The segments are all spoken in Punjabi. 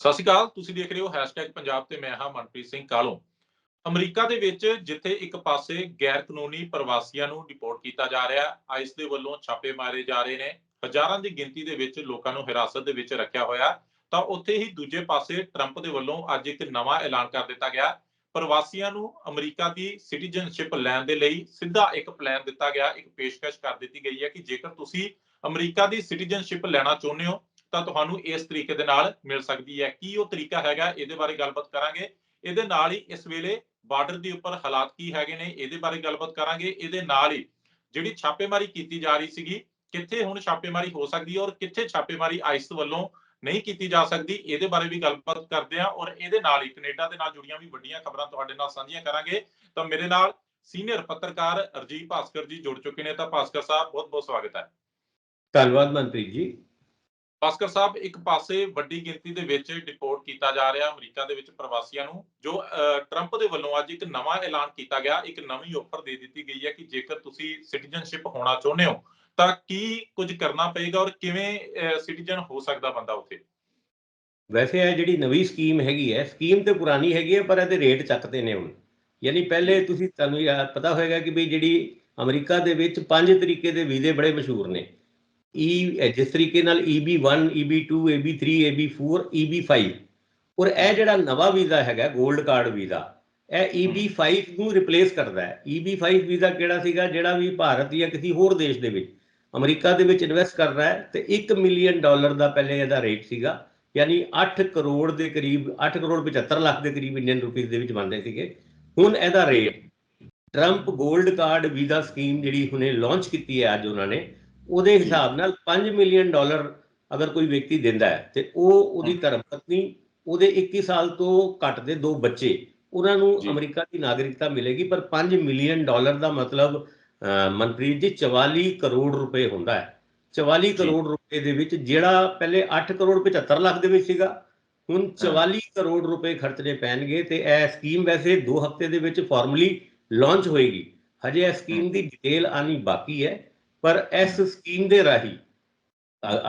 ਸਤਿ ਸ਼੍ਰੀ ਅਕਾਲ, ਤੁਸੀਂ ਦੇਖ ਰਹੇ ਹੋ #ਪੰਜਾਬ ਤੇ ਮੈਂ ਹਾਂ ਮਨਪ੍ਰੀਤ ਸਿੰਘ ਕਾਲੋਂ। ਅਮਰੀਕਾ ਦੇ ਵਿੱਚ ਜਿੱਥੇ ਇੱਕ ਪਾਸੇ ਗੈਰ ਕਾਨੂੰਨੀ ਪ੍ਰਵਾਸੀਆਂ ਨੂੰ ਡਿਪੋਰਟ ਕੀਤਾ ਜਾ ਰਿਹਾ ਆਈਸ ਦੇ ਵੱਲੋਂ ਛਾਪੇ ਮਾਰੇ ਜਾ ਰਹੇ ਨੇ, ਹਜ਼ਾਰਾਂ ਦੀ ਗਿਣਤੀ ਦੇ ਵਿੱਚ ਲੋਕਾਂ ਨੂੰ ਹਿਰਾਸਤ ਦੇ ਵਿੱਚ ਰੱਖਿਆ ਹੋਇਆ, ਤਾਂ ਉੱਥੇ ਹੀ ਦੂਜੇ ਪਾਸੇ ਟਰੰਪ ਦੇ ਵੱਲੋਂ ਅੱਜ ਇੱਕ ਨਵਾਂ ਐਲਾਨ ਕਰ ਦਿੱਤਾ ਗਿਆ। ਪ੍ਰਵਾਸੀਆਂ ਨੂੰ ਅਮਰੀਕਾ ਦੀ ਸਿਟੀਜ਼ਨਸ਼ਿਪ ਲੈਣ ਦੇ ਲਈ ਸਿੱਧਾ ਇੱਕ ਪਲਾਨ ਦਿੱਤਾ ਗਿਆ, ਇੱਕ ਪੇਸ਼ਕਸ਼ ਕਰ ਦਿੱਤੀ ਗਈ ਹੈ ਕਿ ਜੇਕਰ ਤੁਸੀਂ ਅਮਰੀਕਾ ਦੀ ਸਿਟੀਜ਼ਨਸ਼ਿਪ ਲੈਣਾ ਚਾਹੁੰਦੇ ਹੋ ਤਾਂ ਤੁਹਾਨੂੰ ਇਸ ਤਰੀਕੇ ਦੇ ਨਾਲ ਮਿਲ ਸਕਦੀ ਹੈ। ਕੀ ਉਹ ਤਰੀਕਾ ਹੈਗਾ, ਇਹਦੇ ਬਾਰੇ ਗੱਲਬਾਤ ਕਰਾਂਗੇ। ਇਹਦੇ ਨਾਲ ਹੀ ਇਸ ਵੇਲੇ ਬਾਰਡਰ ਦੇ ਉੱਪਰ ਹਾਲਾਤ ਕੀ ਹੈਗੇ ਨੇ, ਇਹਦੇ ਬਾਰੇ ਗੱਲਬਾਤ ਕਰਾਂਗੇ। ਇਹਦੇ ਨਾਲ ਹੀ ਜਿਹੜੀ ਛਾਪੇਮਾਰੀ ਕੀਤੀ ਜਾ ਰਹੀ ਸੀਗੀ, ਕਿੱਥੇ ਹੁਣ ਛਾਪੇਮਾਰੀ ਹੋ ਸਕਦੀ ਹੈ ਔਰ ਕਿੱਥੇ ਛਾਪੇਮਾਰੀ ਆਈਸ ਵੱਲੋਂ ਨਹੀਂ ਕੀਤੀ ਜਾ ਸਕਦੀ, ਇਹਦੇ ਬਾਰੇ ਵੀ ਗੱਲਬਾਤ ਕਰਦੇ ਹਾਂ ਔਰ ਇਹਦੇ ਨਾਲ ਹੀ ਕੈਨੇਡਾ ਦੇ ਨਾਲ ਜੁੜੀਆਂ ਵੀ ਵੱਡੀਆਂ ਖਬਰਾਂ ਤੁਹਾਡੇ ਨਾਲ ਸਾਂਝੀਆਂ ਕਰਾਂਗੇ। ਤਾਂ ਮੇਰੇ ਨਾਲ ਸੀਨੀਅਰ ਪੱਤਰਕਾਰ ਅਰਜੀਤ ਭਾਸਕਰ ਜੀ ਜੁੜ ਚੁੱਕੇ ਨੇ। ਤਾਂ ਭਾਸਕਰ ਸਾਹਿਬ ਬਹੁਤ ਬਹੁਤ ਸਵਾਗਤ ਹੈ। ਧੰਨਵਾਦ ਮਨਪ੍ਰੀਤ ਜੀ। ਭਾਸਕਰ ਸਾਹਿਬ ਇੱਕ ਪਾਸੇ ਵੱਡੀ ਗਿਣਤੀ ਦੇ ਵਿੱਚ ਡਿਪੋਰਟ ਕੀਤਾ ਜਾ ਰਿਹਾ ਅਮਰੀਕਾ ਦੇ ਵਿੱਚ ਪ੍ਰਵਾਸੀਆਂ ਨੂੰ ਜੋ ਟਰੰਪ ਦੇ ਵੱਲੋਂ ਅੱਜ ਇੱਕ ਨਵਾਂ ਐਲਾਨ ਕੀਤਾ ਗਿਆ ਇੱਕ ਨਵੀਂ ਆਫਰ ਦੇ ਦਿੱਤੀ ਗਈ ਹੈ ਕਿ ਜੇਕਰ ਤੁਸੀਂ ਸਿਟੀਜ਼ਨਸ਼ਿਪ ਹੋਣਾ ਚਾਹੁੰਦੇ ਹੋ ਤਾਂ ਕੀ ਕੁਝ ਕਰਨਾ ਪਏਗਾ ਔਰ ਕਿਵੇਂ ਸਿਟੀਜ਼ਨ ਹੋ ਸਕਦਾ ਬੰਦਾ ਉੱਥੇ? ਵੈਸੇ ਇਹ ਜਿਹੜੀ ਨਵੀਂ ਸਕੀਮ ਹੈਗੀ ਹੈ ਸਕੀਮ ਤੇ ਪੁਰਾਣੀ ਹੈਗੀ ਹੈ ਪਰ ਇਹਦੇ ਰੇਟ ਚੱਕਦੇ ਨੇ ਹੁਣ। ਯਾਨੀ ਪਹਿਲੇ ਤੁਸੀਂ ਤੁਹਾਨੂੰ ਯਾਦ ਪਤਾ ਹੋਏਗਾ ਕਿ ਵੀ ਜਿਹੜੀ ਅਮਰੀਕਾ ਦੇ ਵਿੱਚ ਪੰਜ ਤਰੀਕੇ ਦੇ ਵੀਜ਼ੇ ਬੜੇ ਮਸ਼ਹੂਰ ਨੇ। ਈ ਜਿਸ ਤਰੀਕੇ ਨਾਲ E EB1 EB2 EB3 EB4 EB5 ਔਰ ਇਹ ਜਿਹੜਾ ਨਵਾਂ ਵੀਜ਼ਾ ਹੈਗਾ 골ਡ ਕਾਰਡ ਵੀਜ਼ਾ, ਇਹ EB5 ਨੂੰ ਰਿਪਲੇਸ ਕਰਦਾ ਹੈ। EB5 ਵੀਜ਼ਾ ਕਿਹੜਾ ਸੀਗਾ? ਜਿਹੜਾ ਵੀ ਭਾਰਤ ਜਾਂ ਕਿਸੇ ਹੋਰ ਦੇਸ਼ ਦੇ ਵਿੱਚ, ਅਮਰੀਕਾ ਦੇ ਵਿੱਚ ਇਨਵੈਸਟ ਕਰ ਰਿਹਾ ਹੈ ਤੇ 1 ਮਿਲੀਅਨ ਡਾਲਰ ਦਾ ਪਹਿਲੇ ਇਹਦਾ ਰੇਟ ਸੀਗਾ। ਯਾਨੀ 8 ਕਰੋੜ ਦੇ ਕਰੀਬ 8 ਕਰੋੜ 75 ਲੱਖ ਦੇ ਕਰੀਬ ਇੰਡੀਅਨ ਰੁਪੀਸ ਦੇ ਵਿੱਚ ਬਣਦੇ ਸੀਗੇ। ਹੁਣ ਇਹਦਾ ਰੇਟ ਟਰੰਪ 골ਡ ਕਾਰਡ ਵੀਜ਼ਾ ਸਕੀਮ ਜਿਹੜੀ ਹੁਣੇ ਲਾਂਚ ਕੀਤੀ ਹੈ ਅੱਜ ਉਹਨਾਂ ਨੇ ਉਹਦੇ ਹਿਸਾਬ ਨਾਲ 5 ਮਿਲੀਅਨ ਡਾਲਰ ਅਗਰ ਕੋਈ ਵਿਅਕਤੀ ਦਿੰਦਾ ਹੈ ਤੇ ਉਹ ਉਹਦੀ ਧਰਮ ਪਤਨੀ ਉਹਦੇ 21 ਸਾਲ ਤੋਂ ਘੱਟ ਦੇ ਦੋ ਬੱਚੇ ਉਹਨਾਂ ਨੂੰ। ਅਮਰੀਕਾ ਦੀ ਨਾਗਰਿਕਤਾ ਮਿਲੇਗੀ ਪਰ 5 ਮਿਲੀਅਨ ਡਾਲਰ ਦਾ ਮਤਲਬ ਮਨਪ੍ਰੀਤ ਜੀ 44 ਕਰੋੜ ਰੁਪਏ ਹੁੰਦਾ ਹੈ। 44 ਕਰੋੜ ਰੁਪਏ ਦੇ ਵਿੱਚ ਜਿਹੜਾ ਪਹਿਲੇ 8 ਕਰੋੜ 75 ਲੱਖ ਦੇ ਵਿੱਚ ਸੀਗਾ ਹੁਣ 44 ਕਰੋੜ ਰੁਪਏ ਖਰਚਣੇ ਪੈਣਗੇ ਤੇ ਇਹ ਸਕੀਮ ਵੈਸੇ 2 ਹਫ਼ਤੇ ਦੇ ਵਿੱਚ ਫਾਰਮਲੀ ਲਾਂਚ ਹੋਏਗੀ। ਹਜੇ ਇਹ ਸਕੀਮ ਦੀ ਡਿਟੇਲ ਆਣੀ ਬਾਕੀ ਹੈ। ਪਰ ਇਸ ਸਕੀਮ ਦੇ ਰਾਹੀਂ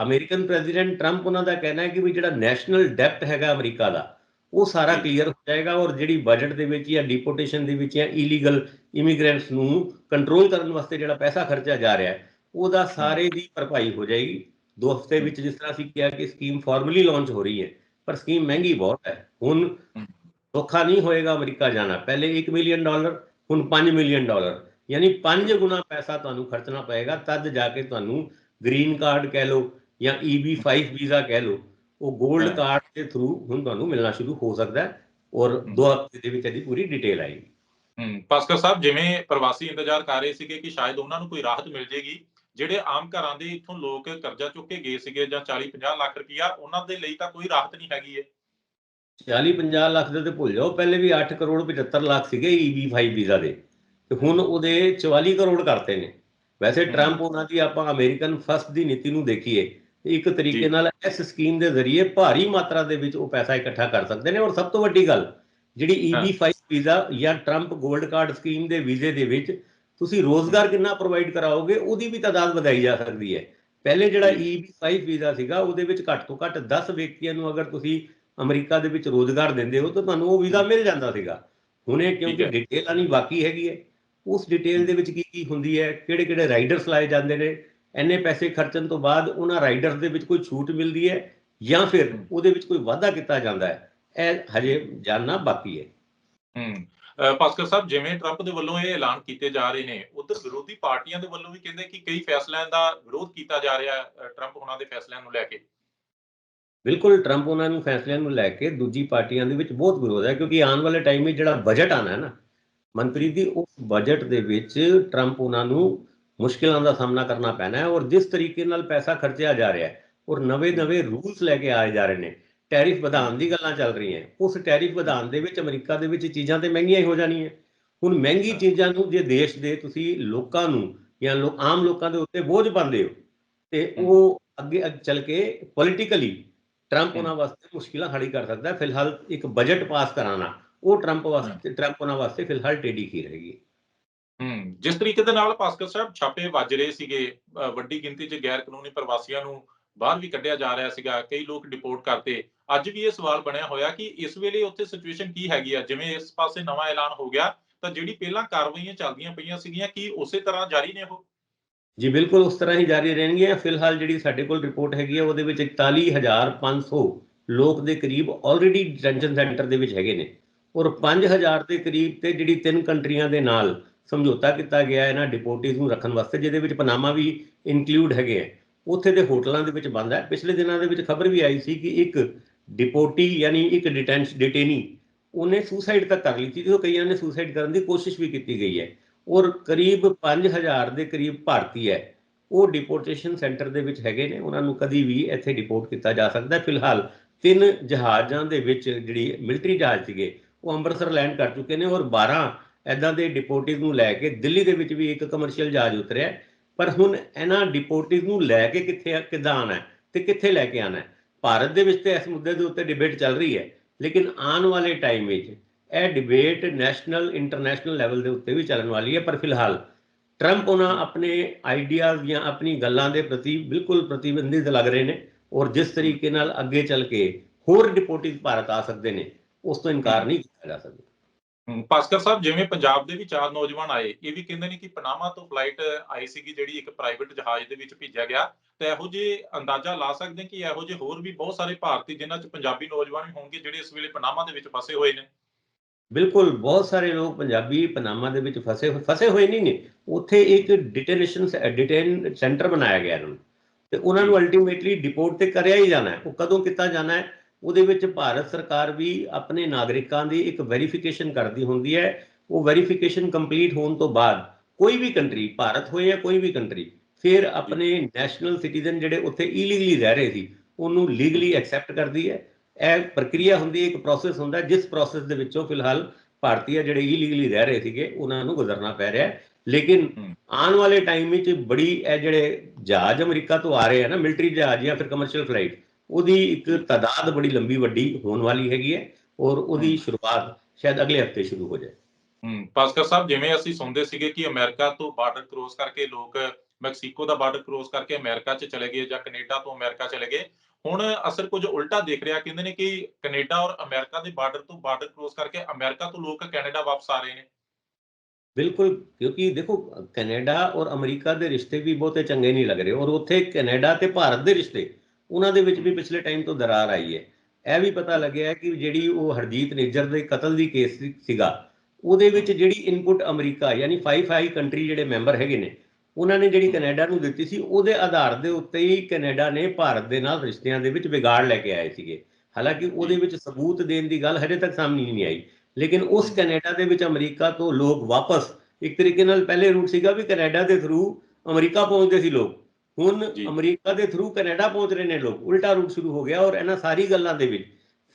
ਅਮਰੀਕਨ ਪ੍ਰੈਜ਼ੀਡੈਂਟ ਟਰੰਪ ਉਹਨਾਂ ਦਾ ਕਹਿਣਾ ਹੈ ਕਿ ਵੀ ਜਿਹੜਾ ਨੈਸ਼ਨਲ ਡੈਪਟ ਹੈਗਾ ਅਮਰੀਕਾ ਦਾ ਉਹ ਸਾਰਾ। ਕਲੀਅਰ ਹੋ ਜਾਏਗਾ ਔਰ ਜਿਹੜੀ ਬਜਟ ਦੇ ਵਿੱਚ ਜਾਂ ਡਿਪੋਰਟੇਸ਼ਨ ਦੇ ਵਿੱਚ ਜਾਂ ਇਲੀਗਲ ਇਮੀਗ੍ਰੈਂਟਸ ਨੂੰ ਕੰਟਰੋਲ ਕਰਨ ਵਾਸਤੇ ਜਿਹੜਾ ਪੈਸਾ ਖਰਚਿਆ ਜਾ ਰਿਹਾ ਹੈ ਉਹਦਾ ਸਾਰੇ ਦੀ ਭਰਪਾਈ ਹੋ ਜਾਏਗੀ। ਦੋ ਹਫ਼ਤੇ ਵਿੱਚ ਜਿਸ ਤਰ੍ਹਾਂ ਅਸੀਂ ਕਿਹਾ ਕਿ ਸਕੀਮ ਫਾਰਮਲੀ ਲਾਂਚ ਹੋ ਰਹੀ ਹੈ ਪਰ ਸਕੀਮ ਮਹਿੰਗੀ ਬਹੁਤ ਹੈ। ਹੁਣ। ਸੌਖਾ ਨਹੀਂ ਹੋਏਗਾ ਅਮਰੀਕਾ ਜਾਣਾ। ਪਹਿਲੇ 1 ਮਿਲੀਅਨ ਡਾਲਰ ਹੁਣ 5 ਮਿਲੀਅਨ ਡਾਲਰ ਯਾਨੀ 5 ਗੁਣਾ ਪੈਸਾ ਤੁਹਾਨੂੰ ਖਰਚਣਾ ਪਏਗਾ ਤਦ ਜਾ ਕੇ ਤੁਹਾਨੂੰ ਗ੍ਰੀਨ ਕਾਰਡ ਕਹਿ ਲਓ ਜਾਂ EB5 ਵੀਜ਼ਾ ਕਹਿ ਲਓ ਉਹ 골ਡ ਹਾਂ। ਕਾਰਡ ਦੇ ਥਰੂ ਹੁਣ ਤੁਹਾਨੂੰ ਮਿਲਣਾ ਸ਼ੁਰੂ ਹੋ ਸਕਦਾ ਹੈ ਔਰ ਦੋ ਹਫ਼ਤੇ ਦੇ ਵਿੱਚ ਇਹਦੀ ਪੂਰੀ ਡਿਟੇਲ ਆਏਗੀ। ਹਮ ਭਾਸਕਰ ਸਾਹਿਬ ਜਿਵੇਂ ਪ੍ਰਵਾਸੀ ਇੰਤਜ਼ਾਰ ਕਰ ਰਹੇ ਸੀਗੇ ਕਿ ਸ਼ਾਇਦ ਉਹਨਾਂ ਨੂੰ ਕੋਈ ਰਾਹਤ ਮਿਲ ਜੇਗੀ ਜਿਹੜੇ ਆਮ ਘਰਾਂ ਦੇ ਇੱਥੋਂ ਲੋਕ ਕਰਜ਼ਾ ਚੁੱਕ ਕੇ ਗਏ ਸੀਗੇ ਜਾਂ 40 50 ਲੱਖ ਰੁਪਇਆ ਉਹਨਾਂ ਦੇ ਲਈ ਤਾਂ ਕੋਈ ਰਾਹਤ ਨਹੀਂ ਹੈਗੀ ਏ 40 50 ਲੱਖ ਦੇ ਤੇ ਭੁੱਲ ਜਾਓ ਪਹਿਲੇ ਵੀ 8 ਕਰੋੜ 75 ਲੱਖ ਸੀਗੇ EB5 ਵੀਜ਼ਾ ਦੇ। ਤੇ ਹੁਣ ਉਹਦੇ 44 ਕਰੋੜ ਕਰਤੇ ਨੇ ਵੈਸੇ। ਟਰੰਪ ਉਹਨਾਂ ਦੀ ਆਪਾਂ ਅਮਰੀਕਨ ਫਸਟ ਦੀ ਨੀਤੀ ਨੂੰ ਦੇਖੀਏ ਇੱਕ। ਤਰੀਕੇ ਨਾਲ ਇਸ ਸਕੀਮ ਦੇ ਜ਼ਰੀਏ ਭਾਰੀ ਮਾਤਰਾ ਦੇ ਵਿੱਚ ਉਹ ਪੈਸਾ ਇਕੱਠਾ ਕਰ ਸਕਦੇ ਨੇ ਔਰ ਸਭ ਤੋਂ ਵੱਡੀ ਗੱਲ ਜਿਹੜੀ ਹਾਂ। EB5 ਵੀਜ਼ਾ ਜਾਂ ਟਰੰਪ 골ਡ ਕਾਰਡ ਸਕੀਮ ਦੇ ਵੀਜ਼ੇ ਦੇ ਵਿੱਚ ਤੁਸੀਂ ਰੋਜ਼ਗਾਰ ਕਿੰਨਾ ਪ੍ਰੋਵਾਈਡ ਕਰਾਓਗੇ ਉਹਦੀ ਵੀ ਤਾਦਾਦ ਵਧਾਈ ਜਾ ਸਕਦੀ ਹੈ ਪਹਿਲੇ ਜਿਹੜਾ ਜੀ। EB5 ਵੀਜ਼ਾ ਸੀਗਾ ਉਹਦੇ ਵਿੱਚ ਘੱਟ ਤੋਂ ਘੱਟ 10 ਵਿਅਕਤੀਆਂ ਨੂੰ ਅਗਰ ਤੁਸੀਂ ਅਮਰੀਕਾ ਦੇ ਵਿੱਚ ਰੋਜ਼ਗਾਰ ਦਿੰਦੇ ਹੋ ਤਾਂ ਤੁਹਾਨੂੰ ਉਹ ਵੀਜ਼ਾ ਮਿਲ ਜਾਂਦਾ ਸੀਗਾ ਹੁਣ ਇਹ ਕਿਉਂਕਿ। ਡਿਟੇਲ ਆਣੀ ਬਾਕੀ ਹੈਗੀ ਹੈ ਉਸ ਡਿਟੇਲ ਦੇ ਵਿੱਚ ਕੀ ਕੀ ਹੁੰਦੀ ਹੈ ਕਿਹੜੇ ਕਿਹੜੇ ਰਾਈਡਰਸ ਲਾਏ ਜਾਂਦੇ ਨੇ ਇੰਨੇ ਪੈਸੇ ਖਰਚਣ ਤੋਂ ਬਾਅਦ ਉਹਨਾਂ ਰਾਈਡਰਸ ਦੇ ਵਿੱਚ ਕੋਈ ਛੂਟ ਮਿਲਦੀ ਹੈ ਜਾਂ ਫਿਰ। ਉਹਦੇ ਵਿੱਚ ਕੋਈ ਵਾਧਾ ਕੀਤਾ ਜਾਂਦਾ ਹੈ ਇਹ ਹਜੇ ਜਾਣਨਾ ਬਾਕੀ ਹੈ ਹਮ ਅਹ ਭਾਸਕਰ ਸਾਹਿਬ ਜਿਵੇਂ ਟਰੰਪ ਦੇ ਵੱਲੋਂ ਇਹ ਐਲਾਨ ਕੀਤੇ ਜਾ ਰਹੇ ਨੇ ਉਧਰ ਵਿਰੋਧੀ ਪਾਰਟੀਆਂ ਦੇ ਵੱਲੋਂ ਵੀ ਕਹਿੰਦੇ ਕਿ ਕਈ ਫੈਸਲਿਆਂ ਦਾ ਵਿਰੋਧ ਕੀਤਾ ਜਾ ਰਿਹਾ ਹੈ ਟਰੰਪ ਉਹਨਾਂ ਦੇ ਫੈਸਲਿਆਂ ਨੂੰ ਲੈ ਕੇ ਬਿਲਕੁਲ ਟਰੰਪ ਉਹਨਾਂ ਨੂੰ ਫੈਸਲਿਆਂ ਨੂੰ ਲੈ ਕੇ ਦੂਜੀ ਪਾਰਟੀਆਂ ਦੇ ਵਿੱਚ ਬਹੁਤ ਵਿਰੋਧ ਹੈ ਕਿਉਂਕਿ ਆਉਣ ਵਾਲੇ ਟਾਈਮ ਵਿੱਚ ਜਿਹੜਾ ਬਜਟ ਆਣਾ ਹੈ ਨਾ ਮੰਤਰੀ ਦੀ ਉਸ ਬਜਟ ਦੇ ਵਿੱਚ ਟਰੰਪ ਉਹਨਾਂ ਨੂੰ ਮੁਸ਼ਕਿਲਾਂ ਦਾ ਸਾਹਮਣਾ ਕਰਨਾ ਪੈਣਾ ਹੈ ਔਰ ਜਿਸ ਤਰੀਕੇ ਨਾਲ ਪੈਸਾ ਖਰਚਿਆ ਜਾ ਰਿਹਾ ਹੈ ਔਰ ਨਵੇਂ-ਨਵੇਂ ਰੂਲਸ ਲੈ ਕੇ ਆਏ ਜਾ ਰਹੇ ਨੇ ਟੈਰਿਫ ਵਧਾਉਣ ਦੀ ਗੱਲਾਂ ਚੱਲ ਰਹੀਆਂ ਉਸ ਟੈਰਿਫ ਵਧਾਉਣ ਦੇ ਵਿੱਚ ਅਮਰੀਕਾ ਦੇ ਵਿੱਚ ਚੀਜ਼ਾਂ ਤੇ ਮਹਿੰਗੀਆਂ ਹੀ ਹੋ ਜਾਣੀਆਂ ਹੁਣ ਮਹਿੰਗੀ ਚੀਜ਼ਾਂ ਨੂੰ ਜੇ ਦੇਸ਼ ਦੇ ਤੁਸੀਂ ਲੋਕਾਂ ਨੂੰ ਜਾਂ ਲੋਕ ਆਮ ਲੋਕਾਂ ਦੇ ਉੱਤੇ ਬੋਝ ਪਾਉਂਦੇ ਹੋ ਤੇ ਉਹ ਅੱਗੇ ਅੱਗੇ ਚੱਲ ਕੇ ਪੋਲਿਟੀਕਲੀ ਟਰੰਪ ਉਹਨਾਂ ਵਾਸਤੇ ਮੁਸ਼ਕਿਲਾਂ ਖੜੀ ਕਰ ਸਕਦਾ ਹੈ। ਫਿਲਹਾਲ ਇੱਕ ਬਜਟ ਪਾਸ ਕਰਾਉਣਾ ਉਹ ਟਰੰਪ ਵਾਸਤੇ ਟਰੰਪ ਉਹਨਾਂ ਵਾਸਤੇ ਫਿਲਹਾਲ ਟੇਢੀ ਕੀ ਰਹੇਗੀ ਹਮ ਜਿਸ ਤਰੀਕੇ ਦੇ ਨਾਲ ਭਾਸਕਰ ਸਾਹਿਬ ਛਾਪੇ ਵੱਜ ਰਹੇ ਸੀਗੇ ਵੱਡੀ ਗਿਣਤੀ 'ਚ ਗੈਰ ਕਾਨੂੰਨੀ ਪ੍ਰਵਾਸੀਆਂ ਨੂੰ ਬਾਹਰ ਵੀ ਕੱਢਿਆ ਜਾ ਰਿਹਾ ਸੀਗਾ ਕਈ ਲੋਕ ਡਿਪੋਰਟ ਕਰਤੇ। ਅੱਜ ਵੀ ਇਹ ਸਵਾਲ ਬਣਿਆ ਹੋਇਆ ਕਿ ਇਸ ਵੇਲੇ ਉੱਥੇ ਸਿਚੁਏਸ਼ਨ ਕੀ ਹੈਗੀ ਆ? ਜਿਵੇਂ ਇਸ ਪਾਸੇ ਨਵਾਂ ਐਲਾਨ ਹੋ ਗਿਆ ਤਾਂ ਜਿਹੜੀ ਪਹਿਲਾਂ ਕਾਰਵਾਈਆਂ ਚੱਲਦੀਆਂ ਪਈਆਂ ਸੀਗੀਆਂ ਕੀ ਉਸੇ ਤਰ੍ਹਾਂ ਜਾਰੀ ਨੇ ਉਹ? ਜੀ ਬਿਲਕੁਲ ਉਸ ਤਰ੍ਹਾਂ ਹੀ ਜਾਰੀ ਰਹਿਣਗੀਆਂ। ਫਿਲਹਾਲ ਜਿਹੜੀ ਸਾਡੇ ਕੋਲ ਰਿਪੋਰਟ ਹੈਗੀ ਹੈ ਉਹਦੇ ਵਿੱਚ 41500 ਲੋਕ ਦੇ ਕਰੀਬ ਆਲਰੇਡੀ ਡਿਟੈਂਸ਼ਨ ਸੈਂਟਰ ਦੇ ਵਿੱਚ ਹੈਗੇ ਨੇ। ਔਰ 5000 ਦੇ ਕਰੀਬ ਤੇ ਜਿਹੜੀ ਤਿੰਨ ਕੰਟਰੀਆਂ ਦੇ ਨਾਲ ਸਮਝੌਤਾ ਕੀਤਾ ਗਿਆ ਹੈ ਇਹਨਾਂ ਡਿਪੋਰਟੀਜ਼ ਨੂੰ ਰੱਖਣ ਵਾਸਤੇ, ਜਿਹਦੇ ਵਿੱਚ ਪਨਾਮਾ ਵੀ ਇਨਕਲੂਡ ਹੈਗੇ ਹੈ ਉੱਥੇ ਦੇ ਹੋਟਲਾਂ ਦੇ ਵਿੱਚ ਬੰਦ ਹੈ। ਪਿਛਲੇ ਦਿਨਾਂ ਦੇ ਵਿੱਚ ਖਬਰ ਵੀ ਆਈ ਸੀ ਕਿ ਇੱਕ ਡਿਪੋਰਟੀ ਯਾਨੀ ਇੱਕ ਡਿਟੈਂਸ਼ ਡਿਟੇਨੀ ਉਹਨੇ ਸੁਸਾਈਡ ਤੱਕ ਕਰ ਲਈ ਸੀ ਤੇ ਕਈਆਂ ਨੇ ਸੁਸਾਈਡ ਕਰਨ ਦੀ ਕੋਸ਼ਿਸ਼ ਵੀ ਕੀਤੀ ਗਈ ਹੈ। ਔਰ ਕਰੀਬ 5000 ਦੇ ਕਰੀਬ ਭਾਰਤੀ ਹੈ, ਉਹ ਡਿਪੋਰਟੇਸ਼ਨ ਸੈਂਟਰ ਦੇ ਵਿੱਚ ਹੈਗੇ ਨੇ। ਉਹਨਾਂ ਨੂੰ ਕਦੀ ਵੀ ਇੱਥੇ ਡਿਪੋਰਟ ਕੀਤਾ ਜਾ ਸਕਦਾ ਫਿਲਹਾਲ ਤਿੰਨ ਜਹਾਜ਼ਾਂ ਦੇ ਵਿੱਚ ਜਿਹੜੀ ਮਿਲਟਰੀ ਜਹਾਜ਼ ਸੀਗੇ ਉਹ ਅੰਮ੍ਰਿਤਸਰ ਲੈਂਡ ਕਰ ਚੁੱਕੇ ਨੇ ਔਰ 12 ਐਦਾਂ ਦੇ ਡਿਪੋਰਟੀਜ਼ ਨੂੰ ਲੈ ਕੇ ਦਿੱਲੀ ਦੇ ਵਿੱਚ ਵੀ ਇੱਕ ਕਮਰਸ਼ੀਅਲ ਜਹਾਜ਼ ਉਤਰਿਆ ਪਰ ਹੁਣ ਇਹਨਾਂ ਡਿਪੋਰਟੀਜ਼ ਨੂੰ ਲੈ ਕੇ ਕਿੱਥੇ ਕਿੱਦਾਂ ਆਣਾ ਹੈ ਤੇ ਕਿੱਥੇ ਲੈ ਕੇ ਆਣਾ ਭਾਰਤ ਦੇ ਵਿੱਚ ਤੇ ਇਸ ਮੁੱਦੇ ਦੇ ਉੱਤੇ ਡਿਬੇਟ ਚੱਲ ਰਹੀ ਹੈ, ਲੇਕਿਨ ਆਉਣ ਵਾਲੇ ਟਾਈਮ ਵਿੱਚ ਇਹ ਡਿਬੇਟ ਨੈਸ਼ਨਲ ਇੰਟਰਨੈਸ਼ਨਲ ਲੈਵਲ ਦੇ ਉੱਤੇ ਵੀ ਚੱਲਣ ਵਾਲੀ ਹੈ। ਪਰ ਫਿਲਹਾਲ ਟਰੰਪ ਉਹਨਾਂ ਆਪਣੇ ਆਈਡੀਆਜ਼ ਜਾਂ ਆਪਣੀ ਗੱਲਾਂ ਦੇ ਪ੍ਰਤੀ ਬਿਲਕੁਲ ਪ੍ਰਤੀਬੰਧਿਤ ਲੱਗ ਰਹੇ ਨੇ ਔਰ ਜਿਸ ਤਰੀਕੇ ਨਾਲ ਅੱਗੇ ਚੱਲ ਕੇ ਹੋਰ ਡਿਪੋਰਟੀਜ਼ ਭਾਰਤ ਆ ਸਕਦੇ ਨੇ ਉਸ ਤੋਂ ਇਨਕਾਰ ਨਹੀਂ ਕੀਤਾ ਜਾ ਸਕਦਾ। ਹਮ, ਭਾਸਕਰ ਸਾਹਿਬ ਜਿਵੇਂ ਪੰਜਾਬ ਦੇ ਵੀ ਚਾਰ ਨੌਜਵਾਨ ਆਏ ਇਹ ਵੀ ਕਹਿੰਦੇ ਨੇ ਕਿ ਪਨਾਮਾ ਤੋਂ ਫਲਾਈਟ ਆਈ ਸੀਗੀ ਜਿਹੜੀ ਇੱਕ ਪ੍ਰਾਈਵੇਟ ਜਹਾਜ਼ ਦੇ ਵਿੱਚ ਭੇਜਿਆ ਗਿਆ। ਤੇ ਇਹੋ ਜਿਹੇ ਅੰਦਾਜ਼ਾ ਲਾ ਸਕਦੇ ਕਿ ਇਹੋ ਜਿਹੇ ਹੋਰ ਵੀ ਬਹੁਤ ਸਾਰੇ ਭਾਰਤੀ ਜਿਨ੍ਹਾਂ 'ਚ ਪੰਜਾਬੀ ਨੌਜਵਾਨ ਵੀ ਹੋਣਗੇ ਜਿਹੜੇ ਇਸ ਵੇਲੇ ਪਨਾਮਾ ਦੇ ਵਿੱਚ ਫਸੇ ਹੋਏ ਨੇ। ਬਿਲਕੁਲ ਬਹੁਤ ਸਾਰੇ ਲੋਕ ਪੰਜਾਬੀ ਪਨਾਮਾ ਦੇ ਵਿੱਚ ਫਸੇ ਫਸੇ ਹੋਏ ਨਹੀਂ ਨੇ। ਉੱਥੇ ਇੱਕ ਡਿਟੇਨੇਸ਼ਨ ਡਿਟੇਨ ਸੈਂਟਰ ਬਣਾਇਆ ਗਿਆ ਇਹਨਾਂ ਨੂੰ। ਤੇ ਉਹਨਾਂ ਨੂੰ ਅਲਟੀਮੇਟਲੀ ਡਿਪੋਰਟ ਤੇ ਕਰਿਆ ਹੀ ਜਾਣਾ ਹੈ। ਉਹ ਕਦੋਂ ਕੀਤਾ ਜਾਣਾ ਹੈ? ਉਹਦੇ ਵਿੱਚ ਭਾਰਤ ਸਰਕਾਰ ਵੀ ਆਪਣੇ ਨਾਗਰਿਕਾਂ ਦੀ ਇੱਕ ਵੈਰੀਫਿਕੇਸ਼ਨ ਕਰਦੀ ਹੁੰਦੀ ਹੈ। ਉਹ ਵੈਰੀਫਿਕੇਸ਼ਨ ਕੰਪਲੀਟ ਹੋਣ ਤੋਂ ਬਾਅਦ ਕੋਈ ਵੀ ਕੰਟਰੀ ਭਾਰਤ ਹੋਏ ਜਾਂ ਕੋਈ ਵੀ ਕੰਟਰੀ ਫਿਰ ਆਪਣੇ ਨੈਸ਼ਨਲ ਸਿਟੀਜ਼ਨ ਜਿਹੜੇ ਉੱਥੇ ਇਲੀਗਲੀ ਰਹਿ ਰਹੇ ਸੀ ਉਹਨੂੰ ਲੀਗਲੀ ਐਕਸੈਪਟ ਕਰਦੀ ਹੈ। ਇਹ ਪ੍ਰਕਿਰਿਆ ਹੁੰਦੀ ਹੈ ਇੱਕ ਪ੍ਰੋਸੈਸ ਹੁੰਦਾ ਜਿਸ ਪ੍ਰੋਸੈਸ ਦੇ ਵਿੱਚੋਂ ਫਿਲਹਾਲ ਭਾਰਤੀ ਜਿਹੜੇ ਇਲੀਗਲੀ ਰਹਿ ਰਹੇ ਸੀਗੇ ਉਹਨਾਂ ਨੂੰ ਗੁਜ਼ਰਨਾ ਪੈ ਰਿਹਾ ਹੈ। ਲੇਕਿਨ। ਆਉਣ ਵਾਲੇ ਟਾਈਮ ਵਿੱਚ ਬੜੀ ਇਹ ਜਿਹੜੇ ਜਹਾਜ਼ ਅਮਰੀਕਾ ਤੋਂ ਆ ਰਹੇ ਆ ਨਾ ਮਿਲਟਰੀ ਜਹਾਜ਼ ਜਾਂ ਫਿਰ ਕਮਰਸ਼ੀਅਲ ਫਲਾਈਟ ਉਹਦੀ ਇੱਕ ਤਾਦਾਦ ਬੜੀ ਲੰਬੀ ਵੱਡੀ ਹੋਣ ਵਾਲੀ ਹੈਗੀ ਹੈ ਔਰ ਉਹਦੀ। ਸ਼ੁਰੂਆਤ ਸ਼ਾਇਦ ਅਗਲੇ ਹਫ਼ਤੇ ਸ਼ੁਰੂ ਹੋ ਜਾਏ ਹਮ ਭਾਸਕਰ ਸਾਹਿਬ ਜਿਵੇਂ ਅਸੀਂ ਸੁਣਦੇ ਸੀਗੇ ਕਿ ਅਮਰੀਕਾ ਤੋਂ ਬਾਰਡਰ ਕ੍ਰੋਸ ਕਰਕੇ ਲੋਕ ਮੈਕਸੀਕੋ ਦਾ ਬਾਰਡਰ ਕ੍ਰੋਸ ਕਰਕੇ ਅਮਰੀਕਾ 'ਚ ਚਲੇ ਗਏ ਜਾਂ ਕੈਨੇਡਾ ਤੋਂ ਅਮਰੀਕਾ ਚਲੇ ਗਏ ਹੁਣ ਅਸਰ ਕੁਝ ਉਲਟਾ ਦੇਖ ਰਿਹਾ ਕਹਿੰਦੇ ਨੇ ਕਿ ਕੈਨੇਡਾ ਔਰ ਅਮਰੀਕਾ ਦੇ ਬਾਰਡਰ ਤੋਂ ਬਾਰਡਰ ਕ੍ਰੋਸ ਕਰਕੇ ਅਮਰੀਕਾ ਤੋਂ ਲੋਕ ਕੈਨੇਡਾ ਵਾਪਸ ਆ ਰਹੇ ਨੇ ਬਿਲਕੁਲ ਕਿਉਂਕਿ ਦੇਖੋ ਕੈਨੇਡਾ ਔਰ ਅਮਰੀਕਾ ਦੇ ਰਿਸ਼ਤੇ ਵੀ ਬਹੁਤੇ ਚੰਗੇ ਨਹੀਂ ਲੱਗ ਰਹੇ ਔਰ ਉੱਥੇ ਕੈਨੇਡਾ ਤੇ ਭਾਰਤ ਦੇ ਰਿਸ਼ਤੇ ਉਹਨਾਂ ਦੇ ਵਿੱਚ ਵੀ ਪਿਛਲੇ ਟਾਈਮ ਤੋਂ ਦਰਾਰ ਆਈ ਹੈ। ਇਹ ਵੀ ਪਤਾ ਲੱਗਿਆ ਕਿ ਜਿਹੜੀ ਉਹ ਹਰਜੀਤ ਨੇਜਰ ਦੇ ਕਤਲ ਦੀ ਕੇਸ ਸੀਗਾ, ਉਹਦੇ ਵਿੱਚ ਜਿਹੜੀ ਇਨਪੁਟ ਅਮਰੀਕਾ ਯਾਨੀ 5 5 ਕੰਟਰੀ ਜਿਹੜੇ ਮੈਂਬਰ ਹੈਗੇ ਨੇ, ਉਹਨਾਂ ਨੇ ਜਿਹੜੀ ਕੈਨੇਡਾ ਨੂੰ ਦਿੱਤੀ ਸੀ, ਉਹਦੇ ਆਧਾਰ ਦੇ ਉੱਤੇ ਹੀ ਕੈਨੇਡਾ ਨੇ ਭਾਰਤ ਦੇ ਨਾਲ ਰਿਸ਼ਤਿਆਂ ਦੇ ਵਿੱਚ ਵਿਗਾੜ ਲੈ ਕੇ ਆਏ ਸੀਗੇ। ਹਾਲਾਂਕਿ ਉਹਦੇ ਵਿੱਚ ਸਬੂਤ ਦੇਣ ਦੀ ਗੱਲ ਹਜੇ ਤੱਕ ਸਾਹਮਣੇ ਨਹੀਂ ਆਈ, ਲੇਕਿਨ ਉਸ ਕੈਨੇਡਾ ਦੇ ਵਿੱਚ ਅਮਰੀਕਾ ਤੋਂ ਲੋਕ ਵਾਪਸ ਇੱਕ ਤਰੀਕੇ ਨਾਲ ਪਹਿਲੇ ਰੂਟ ਸੀਗਾ ਵੀ ਕੈਨੇਡਾ ਦੇ ਥਰੂ ਅਮਰੀਕਾ ਪਹੁੰਚਦੇ ਸੀ ਲੋਕ। ਹੁਣ। ਅਮਰੀਕਾ ਦੇ ਥਰੂ ਕੈਨੇਡਾ ਪਹੁੰਚ ਰਹੇ ਨੇ ਲੋਕ ਉਲਟਾ ਰੂਟ ਸ਼ੁਰੂ ਹੋ ਗਿਆ ਔਰ ਇਹਨਾਂ ਸਾਰੀ ਗੱਲਾਂ ਦੇ ਵਿੱਚ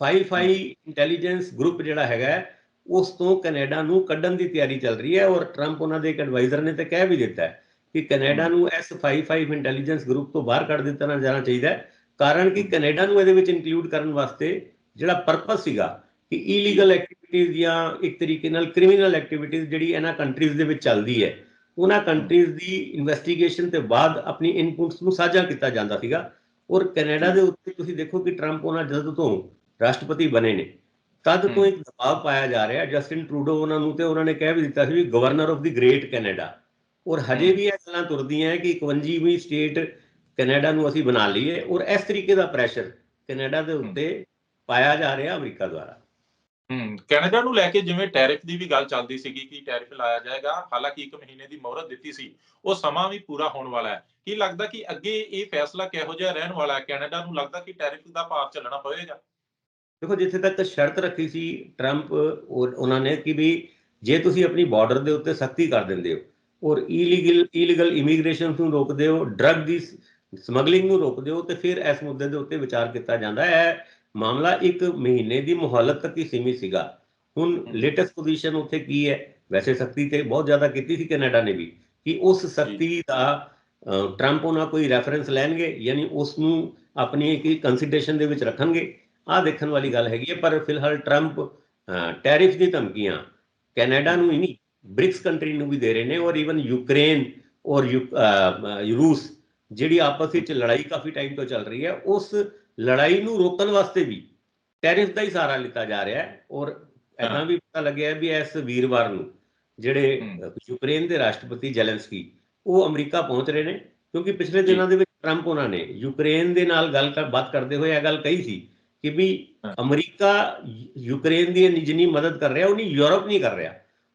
5-5 ਇੰਟੈਲੀਜੈਂਸ ਗਰੁੱਪ ਜਿਹੜਾ ਹੈਗਾ ਉਸ ਤੋਂ ਕੈਨੇਡਾ ਨੂੰ ਕੱਢਣ ਦੀ ਤਿਆਰੀ ਚੱਲ ਰਹੀ ਹੈ ਔਰ ਟਰੰਪ ਉਹਨਾਂ ਦੇ ਇੱਕ ਐਡਵਾਈਜ਼ਰ ਨੇ ਤਾਂ ਕਹਿ ਵੀ ਦਿੱਤਾ ਹੈ ਕਿ ਕੈਨੇਡਾ ਨੂੰ ਇਸ 5-5 ਇੰਟੈਲੀਜੈਂਸ ਗਰੁੱਪ ਤੋਂ ਬਾਹਰ ਕੱਢ ਦਿੱਤਾ ਨਾ ਜਾਣਾ ਚਾਹੀਦਾ ਹੈ ਕਾਰਨ ਕਿ ਕੈਨੇਡਾ ਨੂੰ ਇਹਦੇ ਵਿੱਚ ਇਨਕਲੂਡ ਕਰਨ ਵਾਸਤੇ ਜਿਹੜਾ ਪਰਪਸ ਸੀਗਾ ਕਿ ਇਲੀਗਲ ਐਕਟੀਵਿਟੀਜ਼ ਜਾਂ ਇੱਕ ਤਰੀਕੇ ਨਾਲ ਕ੍ਰਿਮੀਨਲ ਐਕਟੀਵਿਟੀਜ਼ ਜਿਹੜੀ ਇਹਨਾਂ ਕੰਟਰੀਜ਼ ਦੇ ਵਿੱਚ ਚੱਲਦੀ ਹੈ ਉਹਨਾਂ ਕੰਟਰੀਜ਼ ਦੀ ਇਨਵੈਸਟੀਗੇਸ਼ਨ ਤੇ ਬਾਅਦ ਆਪਣੀ ਇਨਪੁਟਸ ਨੂੰ ਸਾਂਝਾ ਕੀਤਾ ਜਾਂਦਾ ਸੀਗਾ। ਔਰ ਕੈਨੇਡਾ ਦੇ ਉੱਤੇ ਤੁਸੀਂ ਦੇਖੋ ਕਿ ਟਰੰਪ ਉਹਨਾਂ ਜਦ ਤੋਂ ਰਾਸ਼ਟਰਪਤੀ ਬਣੇ ਨੇ, ਤਦ ਤੋਂ ਇੱਕ ਦਬਾਅ ਪਾਇਆ ਜਾ ਰਿਹਾ ਜਸਟਿਨ ਟਰੂਡੋ ਉਹਨਾਂ ਨੂੰ ਤੇ ਉਹਨਾਂ ਨੇ ਕਹਿ ਵੀ ਦਿੱਤਾ ਸੀ ਵੀ governor of the great Canada ਔਰ ਹਜੇ ਵੀ ਇਹ ਗੱਲਾਂ ਤੁਰਦੀਆਂ ਕਿ 51ਵੀਂ ਸਟੇਟ ਕੈਨੇਡਾ ਨੂੰ ਅਸੀਂ ਬਣਾ ਲਈਏ। ਔਰ ਇਸ ਤਰੀਕੇ ਦਾ ਪ੍ਰੈਸ਼ਰ ਕੈਨੇਡਾ ਦੇ ਉੱਤੇ ਪਾਇਆ ਜਾ ਰਿਹਾ ਅਮਰੀਕਾ ਦੁਆਰਾ। ਹਮ ਕੈਨੇਡਾ ਨੂੰ ਲੈ ਕੇ ਜਿਵੇਂ ਟੈਰਿਫ ਦੀ ਵੀ ਗੱਲ ਚੱਲਦੀ ਸੀਗੀ ਕਿ ਟੈਰਿਫ ਲਾਇਆ ਜਾਏਗਾ, ਹਾਲਾਂਕਿ 1 ਮਹੀਨੇ ਦੀ ਮੌਹਰਤ ਦਿੱਤੀ ਸੀ, ਉਹ ਸਮਾਂ ਵੀ ਪੂਰਾ ਹੋਣ ਵਾਲਾ ਹੈ। ਕੀ ਲੱਗਦਾ ਕਿ ਅੱਗੇ ਇਹ ਫੈਸਲਾ ਕਿਹੋ ਜਿਹਾ ਰਹਿਣ ਵਾਲਾ ਹੈ? ਕੈਨੇਡਾ ਨੂੰ ਲੱਗਦਾ ਕਿ ਟੈਰਿਫ ਦਾ ਭਾਰ ਚੱਲਣਾ ਪਵੇਗਾ? ਦੇਖੋ, ਜਿੱਥੇ ਤੱਕ ਸ਼ਰਤ ਰੱਖੀ ਸੀ ਟਰੰਪ ਉਹਨਾਂ ਨੇ ਕਿ ਵੀ ਜੇ ਤੁਸੀਂ ਆਪਣੀ ਬਾਰਡਰ ਦੇ ਉੱਤੇ ਸਖਤੀ ਕਰ ਦਿੰਦੇ ਹੋ ਔਰ ਇਲੀਗਲ ਇਲੀਗਲ ਇਮੀਗ੍ਰੇਸ਼ਨ ਨੂੰ ਰੋਕਦੇ ਹੋ ਡਰੱਗ ਦੀ ਸਮਗਲਿੰਗ ਨੂੰ ਰੋਕਦੇ ਹੋ, ਤੇ ਫਿਰ ਇਸ ਮੁੱਦੇ ਦੇ ਉੱਤੇ ਵਿਚਾਰ ਕੀਤਾ ਜਾਂਦਾ ਹੈ ਮਾਮਲਾ ਇੱਕ ਮਹੀਨੇ ਦੀ ਮੁਹੱਲਤ ਤੱਕ ਹੀ ਸੀਮਿਤ ਸੀਗਾ। ਹੁਣ ਲੇਟੈਸਟ ਪੋਜੀਸ਼ਨ ਉੱਥੇ ਕੀ ਹੈ? ਵੈਸੇ ਸਖਤੀ ਤੇ ਬਹੁਤ ਜ਼ਿਆਦਾ ਕੀਤੀ ਸੀ ਕੈਨੇਡਾ ਨੇ ਵੀ ਕਿ ਉਸ ਸਖਤੀ ਦਾ ਟਰੰਪ ਉਹਨਾਂ ਕੋਈ ਰੈਫਰੈਂਸ ਲੈਣਗੇ ਯਾਨੀ ਉਸ ਨੂੰ ਆਪਣੀ ਇੱਕ ਕੰਸੀਡਰੇਸ਼ਨ ਦੇ ਵਿੱਚ ਰੱਖਣਗੇ। ਆ ਦੇਖਣ ਵਾਲੀ ਗੱਲ ਹੈਗੀ ਹੈ ਪਰ ਫਿਲਹਾਲ ਟਰੰਪ ਟੈਰਿਫ ਦੀ ਧਮਕੀਆਂ ਕੈਨੇਡਾ ਨੂੰ ਹੀ ਨਹੀਂ ਬ੍ਰਿਕਸ ਕੰਟਰੀ ਨੂੰ ਵੀ ਦੇ ਰਹੇ ਨੇ ਔਰ ਇਵਨ ਯੂਕਰੇਨ ਔਰ ਰੂਸ ਜਿਹੜੀ ਆਪਸ ਵਿੱਚ ਲੜਾਈ ਕਾਫੀ ਟਾਈਮ ਤੋਂ ਚੱਲ ਰਹੀ ਹੈ ਉਸ ਲੜਾਈ ਨੂੰ ਰੋਕਣ ਵਾਸਤੇ ਵੀ ਟੈਰਿਫ ਦਾ ਹੀ ਸਹਾਰਾ ਲਿੱਤਾ ਜਾ ਰਿਹਾ ਹੈ ਔਰ। ਐਦਾਂ ਵੀ ਪਤਾ ਲੱਗਿਆ ਹੈ ਵੀ ਇਸ ਵੀਰਵਾਰ ਨੂੰ ਜਿਹੜੇ ਯੂਕਰੇਨ ਦੇ ਰਾਸ਼ਟਰਪਤੀ ਜ਼ੈਲੈਂਸਕੀ ਉਹ ਅਮਰੀਕਾ ਪਹੁੰਚ ਰਹੇ ਨੇ ਕਿਉਂਕਿ ਪਿਛਲੇ ਦਿਨਾਂ ਦੇ ਵਿੱਚ ਟਰੰਪ ਉਹਨਾਂ ਨੇ ਯੂਕਰੇਨ ਦੇ ਨਾਲ ਗੱਲ ਕਰ ਬਾਤ ਕਰਦੇ ਹੋਏ ਇਹ ਗੱਲ ਕਹੀ ਸੀ ਕਿ ਵੀ। ਅਮਰੀਕਾ ਯੂਕਰੇਨ ਦੀ ਜਿੰਨੀ ਮਦਦ ਕਰ ਰਿਹਾ ਉਨੀ ਯੂਰਪ ਨਹੀਂ ਕਰ ਰਿਹਾ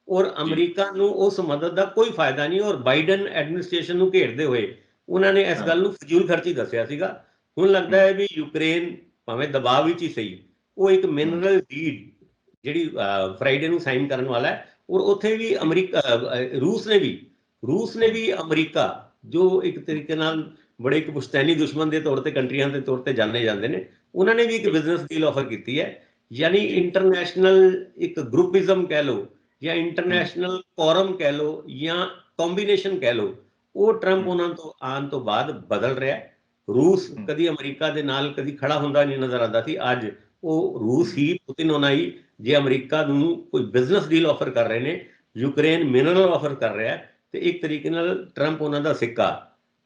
ਔਰ ਅਮਰੀਕਾ ਨੂੰ ਉਸ ਮਦਦ ਦਾ ਕੋਈ ਫਾਇਦਾ ਨਹੀਂ ਔਰ ਬਾਈਡਨ ਐਡਮਿਨਿਸਟ੍ਰੇਸ਼ਨ ਨੂੰ ਘੇਰਦੇ ਹੋਏ ਉਹਨਾਂ ਨੇ ਇਸ। ਗੱਲ ਨੂੰ ਫਜ਼ੂਲ ਖਰਚੀ ਦੱਸਿਆ ਸੀਗਾ ਹੁਣ ਲੱਗਦਾ ਹੈ ਵੀ ਯੂਕਰੇਨ ਭਾਵੇਂ ਦਬਾਅ ਵਿੱਚ ਹੀ ਸਹੀ ਉਹ ਇੱਕ ਮਿਨਰਲ ਡੀਡ ਜਿਹੜੀ ਫਰਾਈਡੇ ਨੂੰ ਸਾਈਨ ਕਰਨ ਵਾਲਾ ਹੈ ਔਰ ਉੱਥੇ ਵੀ ਅਮਰੀਕਾ ਰੂਸ ਨੇ ਵੀ ਰੂਸ ਨੇ ਵੀ ਅਮਰੀਕਾ ਜੋ ਇੱਕ ਤਰੀਕੇ ਨਾਲ ਬੜੇ ਇੱਕ ਪੁਸ਼ਤੈਨੀ ਦੁਸ਼ਮਣ ਦੇ ਤੌਰ ਤੇ ਕੰਟਰੀਆਂ ਦੇ ਤੌਰ ਤੇ ਜਾਣੇ ਜਾਂਦੇ ਨੇ ਉਹਨਾਂ ਨੇ ਵੀ ਇੱਕ ਬਿਜ਼ਨਸ ਡੀਲ ਆਫਰ ਕੀਤੀ ਹੈ। ਯਾਨੀ ਇੰਟਰਨੈਸ਼ਨਲ ਇੱਕ ਗਰੁੱਪਿਜ਼ਮ ਕਹਿ ਲਓ ਜਾਂ ਇੰਟਰਨੈਸ਼ਨਲ ਕੋਰਮ ਕਹਿ ਲਓ ਜਾਂ ਕੰਬੀਨੇਸ਼ਨ ਕਹਿ ਲਓ ਉਹ ਟਰੰਪ। ਉਹਨਾਂ ਤੋਂ ਆਉਣ ਤੋਂ ਬਾਅਦ ਬਦਲ ਰਿਹਾ ਹੈ। ਰੂਸ। ਕਦੀ ਅਮਰੀਕਾ ਦੇ ਨਾਲ ਕਦੀ ਖੜਾ ਹੁੰਦਾ ਨਹੀਂ ਨਜ਼ਰ ਆਉਂਦਾ ਸੀ। ਅੱਜ ਉਹ ਰੂਸ ਹੀ ਪੁਤਿਨ ਹੋਣਾ ਹੀ ਜੇ ਅਮਰੀਕਾ ਨੂੰ ਕੋਈ ਬਿਜ਼ਨਸ ਡੀਲ ਆਫਰ ਕਰ ਰਹੇ ਨੇ ਯੂਕਰੇਨ ਮਿਨਰਲ ਆਫਰ ਕਰ ਰਿਹਾ ਹੈ ਤੇ ਇੱਕ ਤਰੀਕੇ ਨਾਲ ਟਰੰਪ ਉਹਨਾਂ ਦਾ ਸਿੱਕਾ